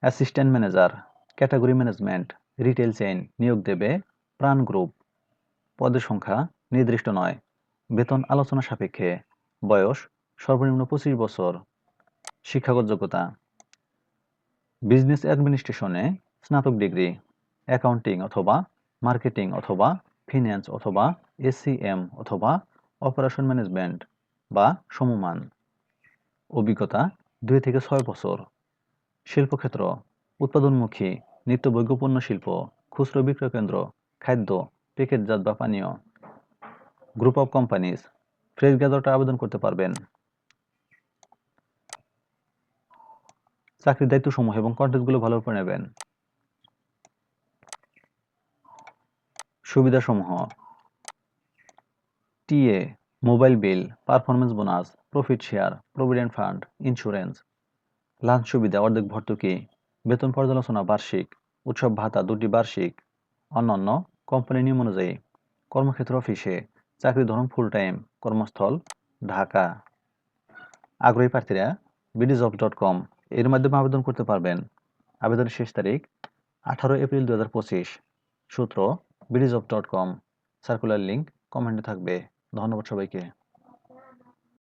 Assistant manager, category management retail chain নিয়োগ দেবে প্রাণ গ্রুপ। পদের সংখ্যা নির্দিষ্ট নয়। বেতন আলোচনা সাপেক্ষে। বয়স সর্বনিম্ন পঁচিশ বছর। শিক্ষাগত যোগ্যতা। বিজনেস অ্যাডমিনিস্ট্রেশনে স্নাতক ডিগ্রি। অ্যাকাউন্টিং অথবা মার্কেটিং অথবা ফিন্যান্স অথবা এসিএম অথবা অপারেশন ম্যানেজমেন্ট বা সমমান। অভিজ্ঞতা দুই থেকে ছয় বছর। শিল্পক্ষেত্র, উৎপাদনমুখী নিত্যবৈজ্ঞপণ্য শিল্প, খুচরো বিক্রয় কেন্দ্র, খাদ্য প্যাকেটজাত বা পানীয়। গ্রুপ অফ কোম্পানিজ, ফ্রেশ গ্যাদারটা আবেদন করতে পারবেন। চাকরির দায়িত্বসমূহ এবং কন্টেন্টগুলো ভালো করে নেবেন। সুবিধাসমূহ। TA mobile bill performance bonus, profit share, provident fund, insurance. Lunch সুবিধা, অর্ধেক ভর্তুকি, বেতন পর্যালোচনা বার্ষিক, উৎসব ভাতা দুটি বার্ষিক, অন্যান্য কোম্পানি নিয়ম অনুযায়ী কর্মক্ষেত্র অফিসে চাকরি ধরন ফুল টাইম কর্মস্থল, ঢাকা। আগ্রহী প্রার্থীরা বিডিজব ডট কম এর মাধ্যমে আবেদন করতে পারবেন। আবেদনের শেষ তারিখ আঠারো এপ্রিল দু হাজার পঁচিশ। সূত্র BDJob dot com circular link কমেন্টে থাকবে। ধন্যবাদ সবাইকে।